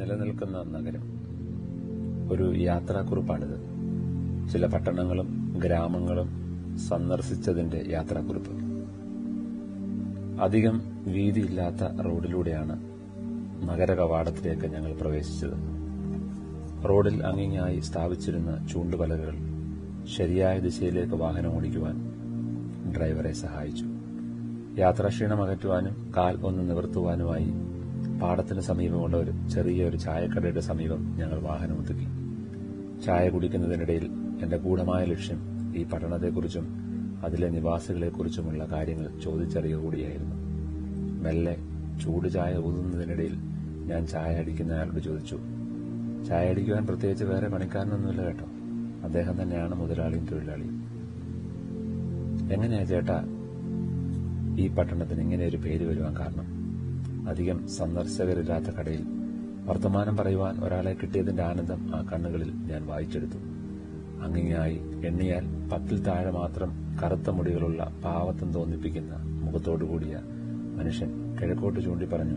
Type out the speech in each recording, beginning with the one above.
നിലനിൽക്കുന്ന നഗരം. ഒരു യാത്രാക്കുറിപ്പാണിത്. ചില പട്ടണങ്ങളും ഗ്രാമങ്ങളും സന്ദർശിച്ചതിന്റെ യാത്രാക്കുറിപ്പ്. അധികം വീതിയില്ലാത്ത റോഡിലൂടെയാണ് നഗര കവാടത്തിലേക്ക് ഞങ്ങൾ പ്രവേശിച്ചത്. റോഡിൽ അങ്ങിങ്ങായി സ്ഥാപിച്ചിരുന്ന ചൂണ്ടുപലകകൾ ശരിയായ ദിശയിലേക്ക് വാഹനം ഓടിക്കുവാൻ ഡ്രൈവറെ സഹായിച്ചു. യാത്രാക്ഷീണം അകറ്റുവാനും കാൽ ഒന്ന് നിവർത്തുവാനുമായി പാടത്തിന് സമീപമുള്ള ഒരു ചെറിയ ഒരു ചായക്കടയുടെ സമീപം ഞങ്ങൾ വാഹനം ഒതുക്കി. ചായ കുടിക്കുന്നതിനിടയിൽ എന്റെ ഗൂഢമായ ലക്ഷ്യം ഈ പട്ടണത്തെക്കുറിച്ചും അതിലെ നിവാസികളെക്കുറിച്ചുമുള്ള കാര്യങ്ങൾ ചോദിച്ചറിയുക കൂടിയായിരുന്നു മെല്ലെ ചൂട് ചായ ഊതുന്നതിനിടയിൽ ഞാൻ ചായ അടിക്കുന്ന അയാളോട് ചോദിച്ചു ചായ അടിക്കുവാൻ പ്രത്യേകിച്ച് വേറെ പണിക്കാരനൊന്നുമില്ല കേട്ടോ. അദ്ദേഹം തന്നെയാണ് മുതലാളിയും തൊഴിലാളിയും. എങ്ങനെയാ ചേട്ടാ? ഈ പട്ടണത്തിന് ഇങ്ങനെ ഒരു പേര് വരുവാൻ കാരണം? അധികം സന്ദർശകരില്ലാത്ത കടയിൽ വർത്തമാനം പറയുവാൻ ഒരാളെ കിട്ടിയതിന്റെ ആനന്ദം ആ കണ്ണുകളിൽ ഞാൻ വായിച്ചെടുത്തു. അങ്ങിങ്ങായി എണ്ണിയാൽ പത്തിൽ താഴെ മാത്രം കറുത്ത മുടികളുള്ള പാവത്തം തോന്നിപ്പിക്കുന്ന മുഖത്തോടുകൂടിയ മനുഷ്യൻ കിഴക്കോട്ട് ചൂണ്ടി പറഞ്ഞു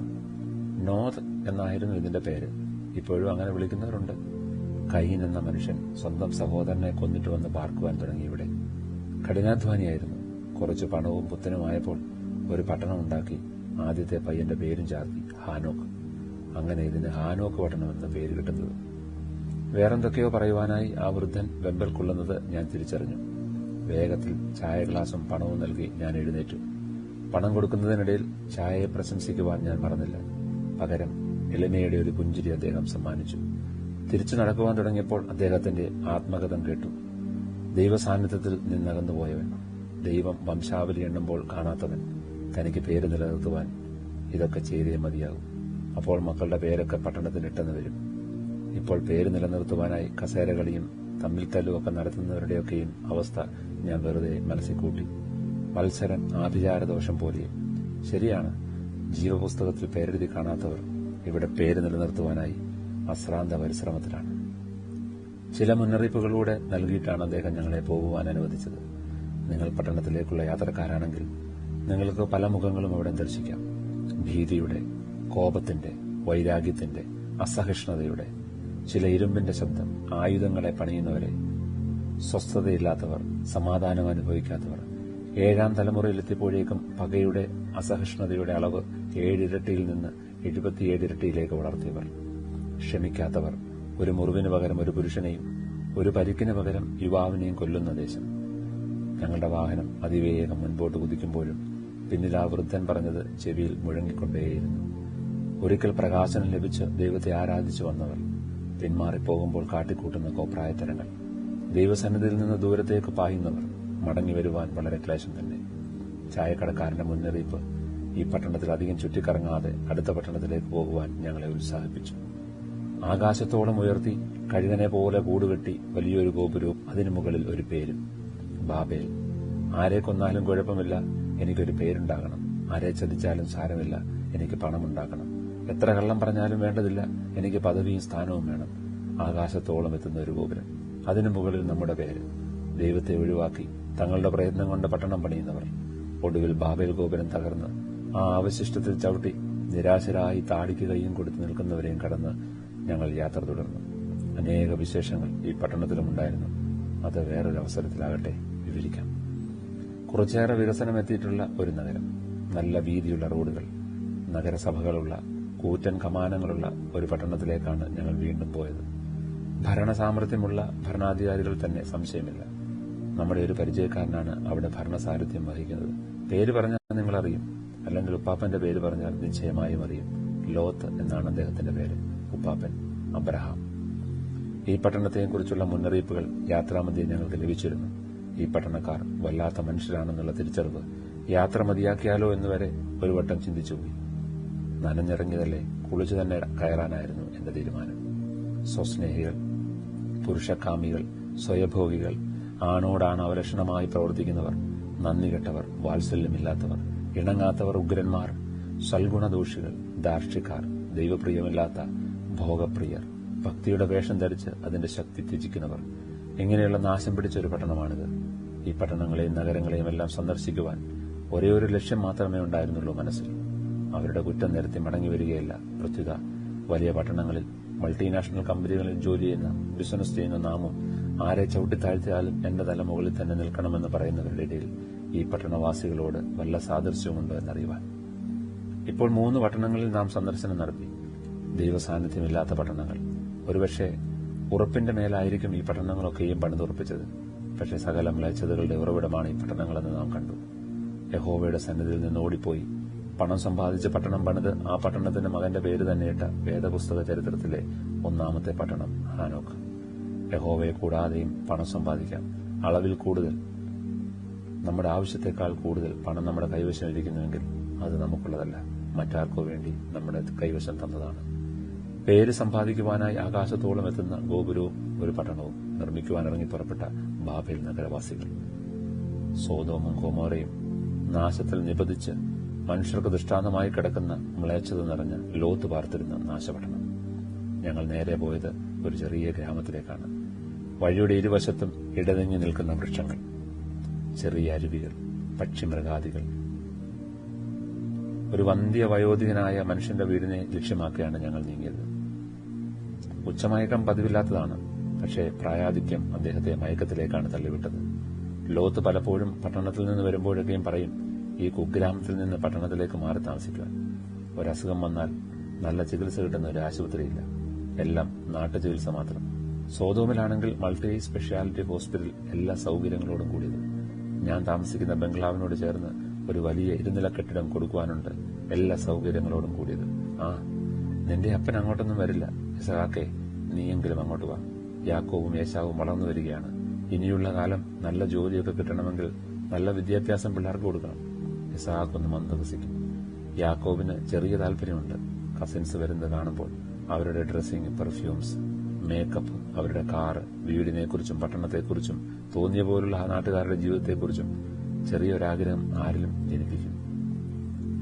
നോത് എന്നായിരുന്നു ഇതിന്റെ പേര്. ഇപ്പോഴും അങ്ങനെ വിളിക്കുന്നവരുണ്ട്. കയ്യൻ എന്ന മനുഷ്യൻ സ്വന്തം സഹോദരനെ കൊന്നിട്ട് വന്ന് പാർക്കുവാൻ തുടങ്ങി ഇവിടെ. കഠിനാധ്വാനിയായിരുന്നു. കുറച്ച് പണവും പുത്തനുമായപ്പോൾ ഒരു പട്ടണം ഉണ്ടാക്കി ആദ്യത്തെ പയ്യന്റെ പേരും ചാർത്തി ഹാനോക്ക് അങ്ങനെ ഇതിന് ഹാനോക്ക് പട്ടണം എന്ന പേര് കിട്ടുന്നത്. വേറെന്തൊക്കെയോ പറയുവാനായി ആ വൃദ്ധൻ വെമ്പൽ കൊള്ളുന്നത് ഞാൻ തിരിച്ചറിഞ്ഞു. വേഗത്തിൽ ചായ ഗ്ലാസും പണവും നൽകി ഞാൻ എഴുന്നേറ്റു. പണം കൊടുക്കുന്നതിനിടയിൽ ചായയെ പ്രശംസിക്കുവാൻ ഞാൻ മറന്നില്ല. പകരം എളിമയുടെ ഒരു പുഞ്ചിരി അദ്ദേഹം സമ്മാനിച്ചു. തിരിച്ചു നടക്കുവാൻ തുടങ്ങിയപ്പോൾ അദ്ദേഹത്തിന്റെ ആത്മകഥം കേട്ടു. ദൈവസാന്നിധ്യത്തിൽ നിന്നകന്നുപോയവൻ ദൈവം വംശാവലി എണ്ണുമ്പോൾ കാണാത്തവൻ. തനിക്ക് പേര് നിലനിർത്തുവാൻ ഇതൊക്കെ ചെയ്തേ മതിയാകും അപ്പോൾ മക്കളുടെ പേരൊക്കെ പട്ടണത്തിൽ ഇട്ടെന്ന് വരും. ഇപ്പോൾ പേര് നിലനിർത്തുവാനായി കസേരകളിയും തമ്മിൽ തല്ലുമൊക്കെ നടത്തുന്നവരുടെയൊക്കെയും അവസ്ഥ ഞാൻ വെറുതെ മനസ്സിൽ കൂട്ടി മത്സരൻ ആഭിചാരദോഷം പോലെയും. ശരിയാണ് ജീവപുസ്തകത്തിൽ പേരെഴുതി കാണാത്തവർ ഇവിടെ പേര് നിലനിർത്തുവാനായി അശ്രാന്ത പരിശ്രമത്തിലാണ്. ചില മുന്നറിയിപ്പുകളിലൂടെ നൽകിയിട്ടാണ് അദ്ദേഹം ഞങ്ങളെ പോകുവാൻ അനുവദിച്ചത്. നിങ്ങൾ പട്ടണത്തിലേക്കുള്ള യാത്രക്കാരാണെങ്കിൽ നിങ്ങൾക്ക് പല മുഖങ്ങളും അവിടെ ദർശിക്കാം. ഭീതിയുടെ കോപത്തിന്റെ വൈരാഗ്യത്തിന്റെ അസഹിഷ്ണുതയുടെ ചില ഇരുമ്പിന്റെ ശബ്ദം ആയുധങ്ങളെ പണിയുന്നവരെ സ്വസ്ഥതയില്ലാത്തവർ സമാധാനം അനുഭവിക്കാത്തവർ. ഏഴാം തലമുറയിലെത്തിയപ്പോഴേക്കും പകയുടെ അസഹിഷ്ണുതയുടെ അളവ് ഏഴിരട്ടിയിൽ നിന്ന് എഴുപത്തിയേഴിരട്ടിയിലേക്ക് വളർത്തിയവർ. ക്ഷമിക്കാത്തവർ ഒരു മുറിവിന് പകരം ഒരു പുരുഷനെയും ഒരു പരിക്കിന് പകരം യുവാവിനെയും കൊല്ലുന്ന ദേശം. ഞങ്ങളുടെ വാഹനം അതിവേഗം മുൻപോട്ട് കുതിക്കുമ്പോഴും പിന്നിൽ ആ വൃദ്ധൻ പറഞ്ഞത് ചെവിയിൽ മുഴങ്ങിക്കൊണ്ടേയിരുന്നു. ഒരിക്കൽ പ്രകാശനം ലഭിച്ച് ദൈവത്തെ ആരാധിച്ചു വന്നവർ പിന്മാറിപ്പോകുമ്പോൾ കാട്ടിക്കൂട്ടുന്ന കോപ്രായത്തരങ്ങൾ ദൈവസന്നിധിയിൽ നിന്ന് ദൂരത്തേക്ക് പായുന്നവർ മടങ്ങി വരുവാൻ വളരെ ക്ലേശം തന്നെ. ചായക്കടക്കാരന്റെ മുന്നറിയിപ്പ് ഈ പട്ടണത്തിൽ അധികം ചുറ്റിക്കറങ്ങാതെ അടുത്ത പട്ടണത്തിലേക്ക് പോകുവാൻ ഞങ്ങളെ ഉത്സാഹിപ്പിച്ചു. ആകാശത്തോളം ഉയർത്തി കഴുകനെ പോലെ കൂടുകെട്ടി വലിയൊരു ഗോപുരവും അതിനു മുകളിൽ ഒരു പേരും ബാബേൽ. ആരെ കൊന്നാലും കുഴപ്പമില്ല എനിക്കൊരു പേരുണ്ടാകണം. ആരെ ചതിച്ചാലും സാരമില്ല. എനിക്ക് പണമുണ്ടാക്കണം. എത്ര കള്ളം പറഞ്ഞാലും വേണ്ടതില്ല. എനിക്ക് പദവിയും സ്ഥാനവും വേണം. ആകാശത്തോളം എത്തുന്ന ഒരു ഗോപുരം. അതിനു മുകളിൽ നമ്മുടെ പേര്. ദൈവത്തെ ഒഴിവാക്കി തങ്ങളുടെ പ്രയത്നം കൊണ്ട് പട്ടണം പണിയുന്നവർ. ഒടുവിൽ ബാബേൽ ഗോപുരം തകർന്ന് ആ അവശിഷ്ടത്തിൽ ചവിട്ടി നിരാശരായി താടിക്ക് കൈയും കൊടുത്തു നിൽക്കുന്നവരെയും കടന്ന് ഞങ്ങൾ യാത്ര തുടർന്നു. അനേക വിശേഷങ്ങൾ ഈ പട്ടണത്തിലും ഉണ്ടായിരുന്നു. അത് വേറൊരു അവസരത്തിലാകട്ടെ വിവരിക്കാം. കുറച്ചേറെ വികസനം എത്തിയിട്ടുള്ള ഒരു നഗരം. നല്ല വീതിയുള്ള റോഡുകൾ നഗരസഭകളുള്ള കൂറ്റൻ കമാനങ്ങളുള്ള ഒരു പട്ടണത്തിലേക്കാണ് ഞങ്ങൾ വീണ്ടും പോയത്. ഭരണ സാമർഥ്യമുള്ള ഭരണാധികാരികൾ തന്നെ സംശയമില്ല. നമ്മുടെ ഒരു പരിചയക്കാരനാണ് അവിടെ ഭരണസാരഥ്യം വഹിക്കുന്നത്. പേര് പറഞ്ഞാൽ നിങ്ങൾ അറിയും അല്ലെങ്കിൽ ഉപ്പാപ്പന്റെ പേര് പറഞ്ഞാൽ നിശ്ചയമായും അറിയും. ലോത്ത് എന്നാണ് അദ്ദേഹത്തിന്റെ പേര്. ഉപ്പാപ്പൻ അബ്രഹാം. ഈ പട്ടണത്തെക്കുറിച്ചുള്ള മുന്നറിയിപ്പുകൾ യാത്രാമധ്യേ ഞങ്ങൾക്ക് ലഭിച്ചിരുന്നു. ഈ പട്ടണക്കാർ വല്ലാത്ത മനുഷ്യരാണെന്നുള്ള തിരിച്ചറിവ് യാത്ര മതിയാക്കിയാലോ എന്നുവരെ ഒരു വട്ടം ചിന്തിച്ചുപോയി നനഞ്ഞിറങ്ങിയതല്ലേ കുളിച്ചു തന്നെ കയറാനായിരുന്നു എന്റെ തീരുമാനം. സ്വസ്നേഹികൾ പുരുഷകാമികൾ സ്വയഭോഗികൾ ആണോടാണ് അവലക്ഷണമായി പ്രവർത്തിക്കുന്നവർ നന്ദി കെട്ടവർ വാത്സല്യമില്ലാത്തവർ ഇണങ്ങാത്തവർ ഉഗ്രന്മാർ സൽഗുണദോഷികൾ ദാർഷ്ട്യക്കാർ ദൈവപ്രിയമില്ലാത്ത ഭോഗപ്രിയർ ഭക്തിയുടെ വേഷം ധരിച്ച് അതിന്റെ ശക്തി ത്യജിക്കുന്നവർ ഇങ്ങനെയുള്ള നാശം പിടിച്ച ഒരു പട്ടണമാണിത്. ഈ പട്ടണങ്ങളെയും നഗരങ്ങളെയും എല്ലാം സന്ദർശിക്കുവാൻ ഒരേ ഒരു ലക്ഷ്യം മാത്രമേ ഉണ്ടായിരുന്നുള്ളൂ മനസ്സിൽ. അവരുടെ കുറ്റം നിരത്തി മടങ്ങി വരികയല്ല. പ്രത്യുത വലിയ പട്ടണങ്ങളിൽ മൾട്ടിനാഷണൽ കമ്പനികളിൽ ജോലി ചെയ്യുന്ന ബിസിനസ് ചെയ്യുന്ന നാമും ആരെ ചവിട്ടിത്താഴ്ത്തിയാലും എന്റെ തല മുകളിൽ തന്നെ നിൽക്കണമെന്ന് പറയുന്നവരുടെ ഇടയിൽ ഈ പട്ടണവാസികളോട് വല്ല സാദൃശ്യമുണ്ടോ എന്നറിയുവാൻ. ഇപ്പോൾ മൂന്ന് പട്ടണങ്ങളിൽ നാം സന്ദർശനം നടത്തി. ദൈവസാന്നിധ്യമില്ലാത്ത പട്ടണങ്ങൾ. ഒരുപക്ഷെ ഉറപ്പിന്റെ മേലായിരിക്കും ഈ പട്ടണങ്ങളൊക്കെയും പണിതുറപ്പിച്ചത്. പക്ഷേ സകല മ്ലേച്ഛതകളുടെ ഉറവിടമാണ് ഈ പട്ടണങ്ങളെന്ന് നാം കണ്ടു. യഹോവയുടെ സന്നിധിയിൽ നിന്ന് ഓടിപ്പോയി. പണം സമ്പാദിച്ച് പട്ടണം പണിത് ആ പട്ടണത്തിന്റെ മകന്റെ പേര് തന്നെയിട്ട വേദപുസ്തക ചരിത്രത്തിലെ ഒന്നാമത്തെ പട്ടണം ഹാനോക്ക്. യഹോവയെ കൂടാതെയും പണം സമ്പാദിക്കാം. അളവിൽ കൂടുതൽ. നമ്മുടെ ആവശ്യത്തെക്കാൾ കൂടുതൽ പണം നമ്മുടെ കൈവശം ഇരിക്കുന്നുവെങ്കിൽ അത് നമുക്കുള്ളതല്ല. മറ്റാർക്കോ വേണ്ടി നമ്മുടെ കൈവശം തന്നതാണ്. പേര് സമ്പാദിക്കുവാനായി ആകാശത്തോളം എത്തുന്ന ഗോപുരവും ഒരു പട്ടണവും നിർമ്മിക്കുവാനിറങ്ങി പുറപ്പെട്ട ബാബേൽ നഗരവാസികൾ. സോതോമും കോമോറയും നാശത്തിൽ നിബന്ധിച്ച് മനുഷ്യർക്ക് ദൃഷ്ടാന്തമായി കിടക്കുന്ന മ്ലേച്ഛത നിറഞ്ഞ ലോത്ത് പാർത്തിരുന്ന നാശപട്ടണം. ഞങ്ങൾ നേരെ പോയത് ഒരു ചെറിയ ഗ്രാമത്തിലേക്കാണ്. വഴിയുടെ ഇരുവശത്തും ഇടതിങ്ങി നിൽക്കുന്ന വൃക്ഷങ്ങൾ. ചെറിയ അരുവികൾ പക്ഷിമൃഗാദികൾ ഒരു വന്ധ്യ വയോധികനായ മനുഷ്യന്റെ വീടിനെ ലക്ഷ്യമാക്കിയാണ് ഞങ്ങൾ നീങ്ങിയത്. ഉച്ചമയക്കം പതിവില്ലാത്തതാണ് പക്ഷേ പ്രായാധിക്യം അദ്ദേഹത്തെ മയക്കത്തിലേക്കാണ് തള്ളിവിട്ടത്. ലോത്ത് പലപ്പോഴും പട്ടണത്തിൽ നിന്ന് വരുമ്പോഴൊക്കെയും പറയും ഈ കുഗ്രാമത്തിൽ നിന്ന് പട്ടണത്തിലേക്ക് മാറി താമസിക്കുക ഒരസുഖം വന്നാൽ നല്ല ചികിത്സ കിട്ടുന്ന ഒരു ആശുപത്രിയില്ല. എല്ലാം നാട്ടു ചികിത്സ മാത്രം. സോതോമിലാണെങ്കിൽ മൾട്ടി സ്പെഷ്യാലിറ്റി ഹോസ്പിറ്റൽ എല്ലാ സൗകര്യങ്ങളോടും കൂടിയത്. ഞാൻ താമസിക്കുന്ന ബംഗ്ലാവിനോട് ചേർന്ന് ഒരു വലിയ ഇരുനില കെട്ടിടം കൊടുക്കുവാനുണ്ട് എല്ലാ സൗകര്യങ്ങളോടും കൂടിയത്. ആ നിന്റെ അപ്പൻ അങ്ങോട്ടൊന്നും വരില്ല. ഇസഹാക്കെ നീയെങ്കിലും അങ്ങോട്ട് വാ. യാക്കോവും യേശാവും വളർന്നു വരികയാണ്. ഇനിയുള്ള കാലം നല്ല ജോലിയൊക്കെ കിട്ടണമെങ്കിൽ നല്ല വിദ്യാഭ്യാസം പിള്ളേർക്ക് കൊടുക്കണം. ഇസഹാക്കൊന്ന് മന്ദഹസിക്കും യാക്കോവിന് ചെറിയ താല്പര്യമുണ്ട്. കസിൻസ് വരുന്നത് കാണുമ്പോൾ അവരുടെ ഡ്രസ്സിംഗ് പെർഫ്യൂംസ് മേക്കപ്പ് അവരുടെ കാറ് വീടിനെക്കുറിച്ചും പട്ടണത്തെക്കുറിച്ചും തോന്നിയ പോലുള്ള ആ നാട്ടുകാരുടെ ജീവിതത്തെക്കുറിച്ചും ചെറിയൊരാഗ്രഹം ആരിലും ജനിപ്പിക്കും.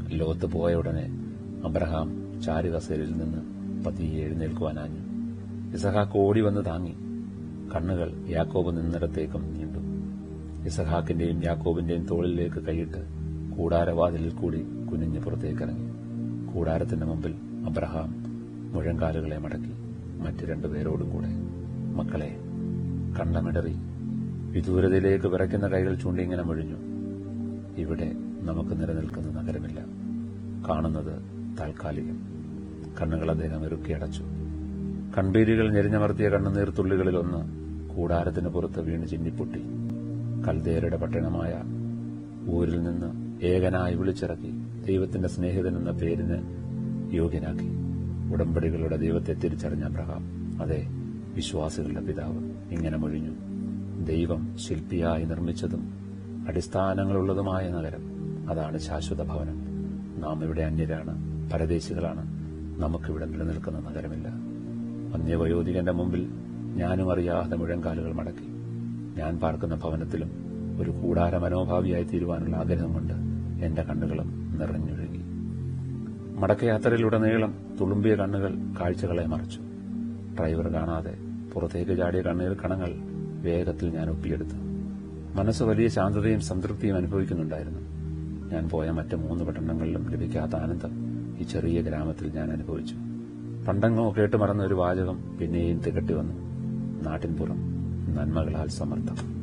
ലോകത്ത് പോയ ഉടനെ അബ്രഹാം ചാരുകസേരയിൽ നിന്ന് പതിയെ എഴുന്നേൽക്കുവാനാഞ്ഞു ഇസഹാക്ക് ഓടി വന്ന് താങ്ങി. കണ്ണുകൾ യാക്കോബ് നിന്നിടത്തേക്കും നീണ്ടു. ഇസഹാക്കിന്റെയും യാക്കോബിന്റെയും തോളിലേക്ക് കൈയിട്ട് കൂടാരവാതിലിൽ കൂടി കുനിഞ്ഞ് പുറത്തേക്കിറങ്ങി. കൂടാരത്തിന്റെ മുമ്പിൽ അബ്രഹാം മുഴങ്കാലുകളെ മടക്കി മറ്റു രണ്ടുപേരോടും കൂടെ. മക്കളെ കണ്ണമിടറി. വിദൂരതയിലേക്ക് വിറയ്ക്കുന്ന കൈകൾ ചൂണ്ടിങ്ങനെ മുഴിഞ്ഞു. ഇവിടെ നമുക്ക് നിലനിൽക്കുന്ന നഗരമില്ല. കാണുന്നത് താൽക്കാലികം. കണ്ണുകൾ അദ്ദേഹം ഇറുക്കിയടച്ചു കൺപീരികൾ ഞെരിഞ്ഞമർത്തിയ കണ്ണുനീർത്തുള്ളികളിലൊന്ന് കൂടാരത്തിന് പുറത്ത് വീണ് ചിന്നിപ്പൊട്ടി. കൽദേരയുടെ പട്ടണമായ ഊരിൽ നിന്ന് ഏകനായി വിളിച്ചിറക്കി ദൈവത്തിന്റെ സ്നേഹിതൻ എന്ന പേരിന് യോഗ്യനാക്കി. ഉടമ്പടികളുടെ ദൈവത്തെ തിരിച്ചറിഞ്ഞ അബ്രഹാം അതെ വിശ്വാസികളുടെ പിതാവ് ഇങ്ങനെ മൊഴിഞ്ഞു. ദൈവം ശില്പിയായി നിർമ്മിച്ചതും അടിസ്ഥാനങ്ങളുള്ളതുമായ നഗരം. അതാണ് ശാശ്വത ഭവനം. നാം ഇവിടെ അന്യരാണ് പരദേശികളാണ്. നമുക്കിവിടെ നിലനിൽക്കുന്ന നഗരമില്ല. വന്യവയോധികന്റെ മുമ്പിൽ ഞാനും അറിയാതെ മുഴങ്കാലുകൾ മടക്കി. ഞാൻ പാർക്കുന്ന ഭവനത്തിലും ഒരു കൂടാര മനോഭാവിയായി തീരുവാനുള്ള ആഗ്രഹം കൊണ്ട് എന്റെ കണ്ണുകളും നിറഞ്ഞൊഴുകി. മടക്കയാത്രയിലുടനീളം തുളുമ്പിയ കണ്ണുകൾ കാഴ്ചകളെ മറച്ചു. ഡ്രൈവർ കാണാതെ പുറത്തേക്ക് ചാടിയ കണ്ണീർ കണങ്ങൾ വേഗത്തിൽ ഞാൻ ഒപ്പിയെടുത്തു. മനസ്സ് വലിയ ശാന്തതയും സംതൃപ്തിയും അനുഭവിക്കുന്നുണ്ടായിരുന്നു. ഞാൻ പോയ മറ്റ് മൂന്ന് പട്ടണങ്ങളിലും ലഭിക്കാത്ത ആനന്ദം ഈ ചെറിയ ഗ്രാമത്തിൽ ഞാൻ അനുഭവിച്ചു. പണ്ടങ്ങോ കേട്ട് മറന്ന ഒരു വാചകം പിന്നെയും തികട്ടി വന്നു. നാട്ടിൻപുറം നന്മകളാൽ സമർത്ഥം.